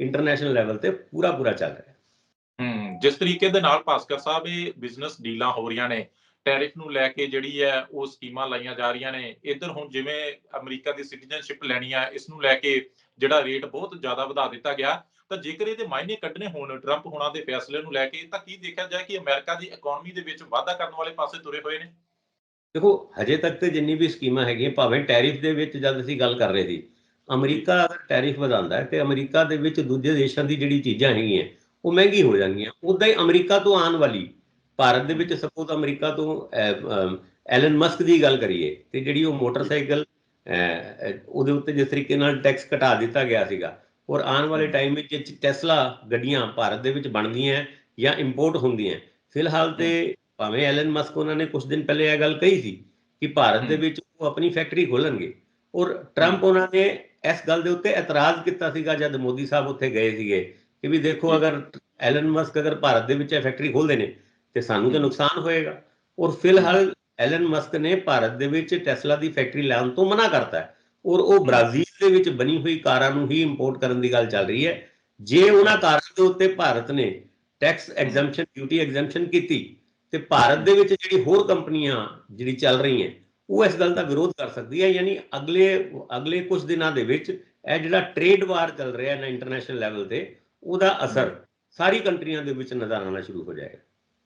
ਇੰਟਰਨੈਸ਼ਨਲ ਲੈਵਲ ਤੇ ਪੂਰਾ ਪੂਰਾ ਚੱਲ ਰਿਹਾ। ਹੈ ਹਮ ਜਿਸ ਤਰੀਕੇ ਦੇ ਨਾਲ ਭਾਸਕਰ ਸਾਹਿਬ ਇਹ ਬਿਜ਼ਨਸ ਡੀਲਾਂ ਹੋ ਰਹੀਆਂ ਨੇ ਟੈਰਿਫ ਨੂੰ ਲੈ ਕੇ ਜਿਹੜੀ ਹੈ ਉਹ ਸਕੀਮਾਂ ਲਾਈਆਂ ਜਾ ਰਹੀਆਂ ਨੇ ਇੱਧਰ ਹੁਣ ਜਿਵੇਂ ਅਮਰੀਕਾ ਦੀ ਸਿਟੀਜ਼ਨਸ਼ਿਪ ਲੈਣੀ ਆ ਇਸ ਨੂੰ ਲੈ ਕੇ ਜਿਹੜਾ ਰੇਟ ਬਹੁਤ ਜ਼ਿਆਦਾ ਵਧਾ ਦਿੱਤਾ ਗਿਆ। ਤਾਂ ਜੇਕਰ ਇਹਦੇ ਮਾਇਨੇ ਕੱਢਣੇ ਹੋਣ ਟਰੰਪ ਹੋਣਾ ਦੇ ਫੈਸਲੇ ਨੂੰ ਲੈ ਕੇ, ਤਾਂ ਕੀ ਦੇਖਿਆ ਜਾਏ ਕਿ ਅਮਰੀਕਾ ਦੀ ਇਕਨੋਮੀ ਦੇ ਵਿੱਚ ਵਾਧਾ ਕਰਨ ਵਾਲੇ ਪਾਸੇ ਤੁਰੇ ਹੋਏ ਨੇ? ਦੇਖੋ, ਹਜੇ ਤੱਕ ਤੇ ਜਿੰਨੀ ਵੀ ਸਕੀਮਾਂ ਹੈਗੀਆਂ, ਭਾਵੇਂ ਟੈਰਿਫ ਦੇ ਵਿੱਚ ਜਦ ਅਸੀਂ ਗੱਲ ਕਰ ਰਹੇ ਸੀ, ਅਮਰੀਕਾ ਅਗਰ ਟੈਰਿਫ ਵਧਾਉਂਦਾ ਹੈ ਤੇ ਅਮਰੀਕਾ ਦੇ ਵਿੱਚ ਦੂਜੇ ਦੇਸ਼ਾਂ ਦੀ ਜਿਹੜੀ ਚੀਜ਼ਾਂ ਹੈਗੀਆਂ, ਉਹ ਮਹਿੰਗੀ ਹੋ ਜਾਣਗੀਆਂ। ਉਦਾਂ ਹੀ ਅਮਰੀਕਾ ਤੋਂ ਆਉਣ ਵਾਲੀ, ਭਾਰਤ ਦੇ ਵਿੱਚ ਸਪੋਜ਼ ਅਮਰੀਕਾ ਤੋਂ ਐਲਨ ਮਸਕ ਦੀ ਗੱਲ ਕਰੀਏ, ਤੇ ਜਿਹੜੀ ਉਹ ਮੋਟਰਸਾਈਕਲ ਉਹਦੇ ਉੱਤੇ ਜਿਸ ਤਰੀਕੇ ਨਾਲ ਟੈਕਸ ਘਟਾ ਦਿੱਤਾ ਗਿਆ ਸੀਗਾ ਔਰ ਆਉਣ ਵਾਲੇ ਟਾਈਮ ਵਿੱਚ ਜੇ ਟੈਸਲਾ ਗੱਡੀਆਂ ਭਾਰਤ ਦੇ ਵਿੱਚ ਬਣਦੀਆਂ ਜਾਂ ਇੰਪੋਰਟ ਹੁੰਦੀਆਂ ਫਿਲਹਾਲ ਤੇ ਭਾਵੇਂ ਐਲਨ ਮਸਕ ਉਹਨਾਂ ਨੇ ਕੁਝ ਦਿਨ ਪਹਿਲੇ ਇਹ ਗੱਲ ਕਹੀ ਸੀ ਕਿ ਭਾਰਤ ਦੇ। ਵਿੱਚ ਉਹ ਆਪਣੀ ਫੈਕਟਰੀ ਖੋਲਣਗੇ ਔਰ ਟਰੰਪ ਉਹਨਾਂ ਨੇ ਇਸ ਗੱਲ ਦੇ ਉੱਤੇ ਇਤਰਾਜ਼ ਕੀਤਾ ਸੀਗਾ ਜਦ ਮੋਦੀ ਸਾਹਿਬ ਉੱਥੇ ਗਏ ਸੀਗੇ ਕਿ ਵੀ ਦੇਖੋ ਅਗਰ ਐਲਨ ਮਸਕ ਅਗਰ ਭਾਰਤ ਦੇ ਵਿੱਚ ਇਹ ਫੈਕਟਰੀ ਖੋਲ ਦੇਣੇ ਤੇ ਸਾਨੂੰ ਤਾਂ। ਨੁਕਸਾਨ ਹੋਏਗਾ ਔਰ ਫਿਲਹਾਲ ਐਲਨ ਮਸਕ ਨੇ ਭਾਰਤ ਦੇ ਵਿੱਚ ਟੈਸਲਾ ਦੀ ਫੈਕਟਰੀ ਲਾਉਣ ਤੋਂ ਮਨਾ ਕਰਤਾ ਹੈ। ਔਰ ਉਹ ਬ੍ਰਾਜ਼ੀਲ ਦੇ ਵਿੱਚ ਬਣੀ ਹੋਈ ਕਾਰਾਂ ਨੂੰ ਹੀ ਇੰਪੋਰਟ ਕਰਨ ਦੀ ਗੱਲ ਚੱਲ ਰਹੀ ਹੈ। ਜੇ ਉਹਨਾਂ ਕਾਰਾਂ ਦੇ ਉੱਤੇ ਭਾਰਤ ਨੇ ਟੈਕਸ ਐਗਜ਼ੈਂਪਸ਼ਨ ਡਿਊਟੀ ਐਗਜ਼ੈਂਪਸ਼ਨ ਕੀਤੀ, ਤੇ ਭਾਰਤ ਦੇ ਵਿੱਚ ਜਿਹੜੀ ਹੋਰ ਕੰਪਨੀਆਂ ਜਿਹੜੀ ਚੱਲ ਰਹੀਆਂ, ਉਹ ਇਸ ਗੱਲ ਦਾ ਵਿਰੋਧ ਕਰ ਸਕਦੀ ਹੈ ਯਾਨੀ ਅਗਲੇ ਅਗਲੇ ਕੁਝ ਦਿਨਾਂ ਦੇ ਵਿੱਚ ਇਹ ਜਿਹੜਾ ਟ੍ਰੇਡ ਵਾਰ ਚੱਲ ਰਿਹਾ ਹੈ ਨਾ ਇੰਟਰਨੈਸ਼ਨਲ ਲੈਵਲ ਤੇ, ਉਹਦਾ ਅਸਰ ਸਾਰੀ ਕੰਟਰੀਆਂ ਦੇ ਵਿੱਚ ਨਜ਼ਰ ਆਉਣਾ ਸ਼ੁਰੂ ਹੋ ਜਾਏਗਾ।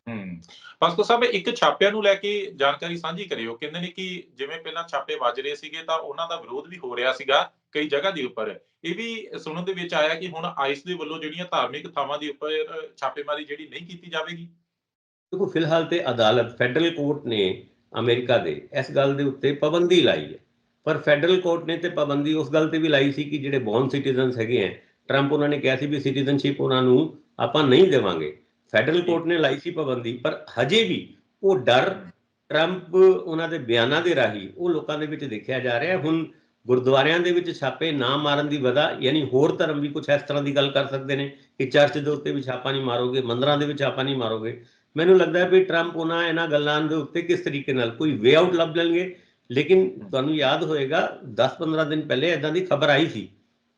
ਹਮ ਪਾਸਕੋ ਸਾਹਿਬ, ਇੱਕ ਛਾਪਿਆਂ ਨੂੰ ਲੈ ਕੇ ਜਾਣਕਾਰੀ ਸਾਂਝੀ ਕਰਿਓ। ਕਹਿੰਦੇ ਨੇ ਕਿ ਜਿਵੇਂ ਪਹਿਲਾਂ ਛਾਪੇ ਵੱਜ ਰਹੇ ਸੀਗੇ, ਤਾਂ ਉਹਨਾਂ ਦਾ ਵਿਰੋਧ ਵੀ ਹੋ ਰਿਹਾ ਸੀਗਾ ਕਈ ਜਗ੍ਹਾ ਦੇ ਉੱਪਰ। ਇਹ ਵੀ ਸੁਣਨ ਦੇ ਵਿੱਚ ਆਇਆ ਕਿ ਹੁਣ ਆਈਸ ਦੇ ਵੱਲੋਂ ਜਿਹੜੀਆਂ ਧਾਰਮਿਕ ਥਾਵਾਂ ਦੇ ਉੱਪਰ ਛਾਪੇਮਾਰੀ ਜਿਹੜੀ ਨਹੀਂ ਕੀਤੀ ਜਾਵੇਗੀ। ਦੇਖੋ, ਫਿਲਹਾਲ ਤੇ ਅਦਾਲਤ, ਫੈਡਰਲ ਕੋਰਟ ਨੇ ਅਮਰੀਕਾ ਦੇ ਇਸ ਗੱਲ ਦੇ ਉੱਤੇ ਪਾਬੰਦੀ ਲਾਈ ਹੈ। ਪਰ ਫੈਡਰਲ ਕੋਰਟ ਨੇ ਤੇ ਪਾਬੰਦੀ ਉਸ ਗੱਲ ਤੇ ਵੀ ਲਾਈ ਸੀ ਕਿ ਜਿਹੜੇ ਬੌਰਨ ਸਿਟੀਜ਼ਨਸ ਹੈਗੇ ਆ ਟਰੰਪ ਉਹਨਾਂ ਨੇ ਕਿਹਾ ਸੀ ਵੀ ਸਿਟੀਜ਼ਨਸ਼ਿਪ ਉਹਨਾਂ ਨੂੰ ਆਪਾਂ ਨਹੀਂ ਦੇਵਾਂਗੇ। ਫੈਡਰਲ ਕੋਰਟ ਨੇ ਲਾਈ ਸੀ ਪਾਬੰਦੀ ਪਰ ਹਜੇ ਵੀ ਉਹ ਡਰ ਟਰੰਪ ਉਹਨਾਂ ਦੇ ਬਿਆਨਾਂ ਦੇ ਰਾਹੀਂ ਉਹ ਲੋਕਾਂ ਦੇ ਵਿੱਚ ਦੇਖਿਆ ਜਾ ਰਿਹਾ ਹੈ। ਹੁਣ ਗੁਰਦੁਆਰਿਆਂ ਦੇ ਵਿੱਚ ਛਾਪੇ ਨਾ ਮਾਰਨ ਦੀ ਵਜ੍ਹਾ ਯਾਨੀ ਹੋਰ ਧਰਮ ਵੀ ਕੁਝ ਇਸ ਤਰ੍ਹਾਂ ਦੀ ਗੱਲ ਕਰ ਸਕਦੇ ਨੇ ਕਿ ਚਰਚ ਦੇ ਉੱਤੇ ਵੀ ਛਾਪਾ ਨਹੀਂ ਮਾਰੋਗੇ ਮੰਦਰਾਂ ਦੇ ਵਿੱਚ ਛਾਪਾ ਨਹੀਂ ਮਾਰੋਗੇ। ਮੈਨੂੰ ਲੱਗਦਾ ਹੈ ਵੀ ਟਰੰਪ ਉਹਨਾਂ ਇਹਨਾਂ ਗੱਲਾਂ ਦੇ ਉੱਤੇ ਕਿਸ ਤਰੀਕੇ ਨਾਲ ਕੋਈ ਵੇ ਆਊਟ ਲੱਭ ਲੈਣਗੇ। ਲੇਕਿਨ ਤੁਹਾਨੂੰ ਯਾਦ ਹੋਏਗਾ 10-15 ਦਿਨ ਪਹਿਲੇ ਇਦਾਂ ਦੀ ਖਬਰ ਆਈ ਸੀ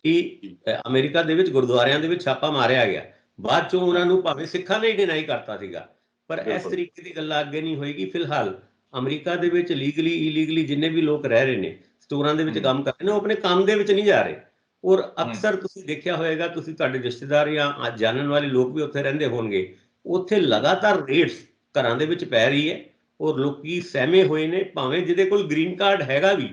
ਕਿ ਅਮਰੀਕਾ ਦੇ ਵਿੱਚ ਗੁਰਦੁਆਰਿਆਂ ਦੇ ਵਿੱਚ ਛਾਪਾ ਮਾਰਿਆ ਗਿਆ। ਬਾਅਦ ਚੋਂ ਉਹਨਾਂ ਨੂੰ ਭਾਵੇਂ ਸਿੱਖਾਂ ਨੇ ਡਿਨਾਈ ਕਰਤਾ ਸੀਗਾ ਪਰ ਇਸ। ਤਰੀਕੇ ਦੀ ਗੱਲ ਅੱਗੇ ਨਹੀਂ ਹੋਏਗੀ ਫਿਲਹਾਲ ਅਮਰੀਕਾ ਦੇ ਵਿੱਚ ਲੀਗਲੀ ਇਲੀਗਲੀ ਜਿੰਨੇ ਵੀ ਲੋਕ ਰਹਿ ਰਹੇ ਨੇ ਸਟੋਰਾਂ ਦੇ ਵਿੱਚ। ਕੰਮ ਕਰ ਰਹੇ ਨੇ ਉਹ ਆਪਣੇ ਕੰਮ ਦੇ ਵਿੱਚ ਨਹੀਂ ਜਾ ਰਹੇ ਔਰ ਅਕਸਰ ਤੁਸੀਂ ਦੇਖਿਆ ਹੋਏਗਾ ਤੁਸੀਂ ਤੁਹਾਡੇ ਰਿਸ਼ਤੇਦਾਰ ਜਾਂ ਜਾਣਨ ਵਾਲੇ ਲੋਕ ਵੀ ਉੱਥੇ ਰਹਿੰਦੇ ਹੋਣਗੇ ਉੱਥੇ ਲਗਾਤਾਰ ਰੇਟਸ ਘਰਾਂ ਦੇ ਵਿੱਚ ਪੈ ਰਹੀ ਹੈ ਔਰ ਲੋਕੀ ਸਹਿਮੇ ਹੋਏ ਨੇ ਭਾਵੇਂ ਜਿਹਦੇ ਕੋਲ ਗ੍ਰੀਨ ਕਾਰਡ ਹੈਗਾ ਵੀ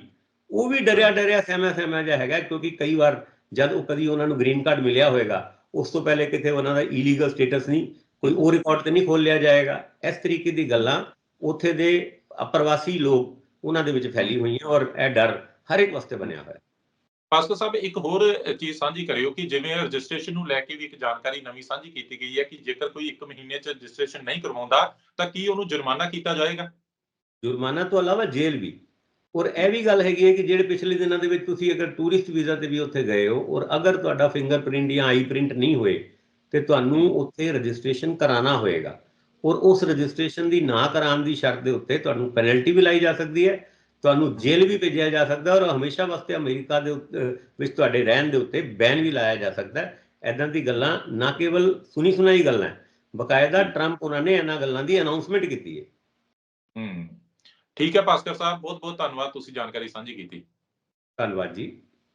ਉਹ ਵੀ ਡਰਿਆ ਡਰਿਆ ਸਹਿਮਿਆ ਸਹਿਮਿਆ ਜਿਹਾ ਹੈਗਾ ਕਿਉਂਕਿ ਕਈ ਵਾਰ ਜਦ ਉਹ ਕਦੀ ਉਹਨਾਂ ਨੂੰ ਗ੍ਰੀਨ ਕਾਰਡ ਮਿਲਿਆ ਹੋਏਗਾ ਉਸ ਤੋਂ ਪਹਿਲੇ ਕਿਤੇ ਉਹਨਾਂ ਦਾ ਇਲੀਗਲ ਸਟੇਟਸ ਨਹੀਂ ਕੋਈ ਉਹ ਰਿਕਾਰਡ ਤੇ ਨਹੀਂ ਖੋਲਿਆ ਜਾਏਗਾ। ਇਸ ਤਰੀਕੇ ਦੀ ਗੱਲਾਂ ਉੱਥੇ ਦੇ ਅਪਰਵਾਸੀ ਲੋਕ ਉਹਨਾਂ ਦੇ ਵਿੱਚ ਫੈਲੀ ਹੋਈਆਂ ਔਰ ਇਹ ਡਰ ਹਰ ਇੱਕ ਵਾਸਤੇ ਬਣਿਆ ਹੋਇਆ। ਹੈ। ਪਾਸਕੋ ਸਾਹਿਬ ਇੱਕ ਹੋਰ ਚੀਜ਼ ਸਾਂਝੀ ਕਰਿਓ ਕਿ ਜਿਵੇਂ ਰਜਿਸਟ੍ਰੇਸ਼ਨ ਨੂੰ ਲੈ ਕੇ ਵੀ ਇੱਕ ਜਾਣਕਾਰੀ ਨਵੀਂ ਸਾਂਝੀ ਕੀਤੀ ਗਈ ਹੈ ਕਿ ਜੇਕਰ ਕੋਈ 1 ਮਹੀਨੇ ਚ ਰਜਿਸਟ੍ਰੇਸ਼ਨ ਨਹੀਂ ਕਰਵਾਉਂਦਾ ਤਾਂ ਕੀ ਉਹਨੂੰ ਜੁਰਮਾਨਾ ਕੀਤਾ ਜਾਏਗਾ? ਜੁਰਮਾਨਾ ਤੋਂ ਇਲਾਵਾ ਜੇਲ੍ਹ ਵੀ। ਔਰ ਇਹ ਵੀ ਗੱਲ ਹੈਗੀ ਹੈ ਕਿ ਜਿਹੜੇ ਪਿਛਲੇ ਦਿਨਾਂ ਦੇ ਵਿੱਚ ਤੁਸੀਂ ਅਗਰ ਟੂਰਿਸਟ ਵੀਜ਼ਾ ਤੇ ਵੀ ਉੱਥੇ ਗਏ ਹੋ, ਔਰ ਅਗਰ ਤੁਹਾਡਾ ਫਿੰਗਰਪ੍ਰਿੰਟ ਜਾਂ ਆਈ ਪ੍ਰਿੰਟ ਨਹੀਂ ਹੋਏ, ਤੇ ਤੁਹਾਨੂੰ ਉੱਥੇ ਰਜਿਸਟ੍ਰੇਸ਼ਨ ਕਰਾਉਣਾ ਹੋਏਗਾ। ਔਰ ਉਸ ਰਜਿਸਟ੍ਰੇਸ਼ਨ ਦੀ ਨਾ ਕਰਾਉਣ ਦੀ ਸ਼ਰਤ ਦੇ ਉੱਤੇ ਤੁਹਾਨੂੰ ਪੈਨਲਟੀ ਵੀ ਲਾਈ ਜਾ ਸਕਦੀ ਹੈ, ਤੁਹਾਨੂੰ ਜੇਲ੍ਹ ਵੀ ਭੇਜਿਆ ਜਾ ਸਕਦਾ ਔਰ ਹਮੇਸ਼ਾ ਵਾਸਤੇ ਅਮਰੀਕਾ ਦੇ ਵਿੱਚ ਤੁਹਾਡੇ ਰਹਿਣ ਦੇ ਉੱਤੇ ਬੈਨ ਵੀ ਲਾਇਆ ਜਾ ਸਕਦਾ ਹੈ। ਐਦਾਂ ਦੀ ਗੱਲਾਂ ਨਾ ਕੇਵਲ ਸੁਣੀ ਸੁਣਾਈ ਗੱਲਾਂ ਹੈ, ਬਕਾਇਦਾ ਟਰੰਪ ਉਹਨਾਂ ਨੇ ਇਹਨਾਂ ਗੱਲਾਂ ਦੀ ਅਨਾਉਂਸਮੈਂਟ ਕੀਤੀ ਹੈ। ਠੀਕ ਹੈ ਭਾਸਕਰ ਸਾਹਿਬ ਬਹੁਤ ਬਹੁਤ ਧੰਨਵਾਦ ਤੁਸੀਂ ਜਾਣਕਾਰੀ ਸਾਂਝੀ ਕੀਤੀ। ਧੰਨਵਾਦ ਜੀ।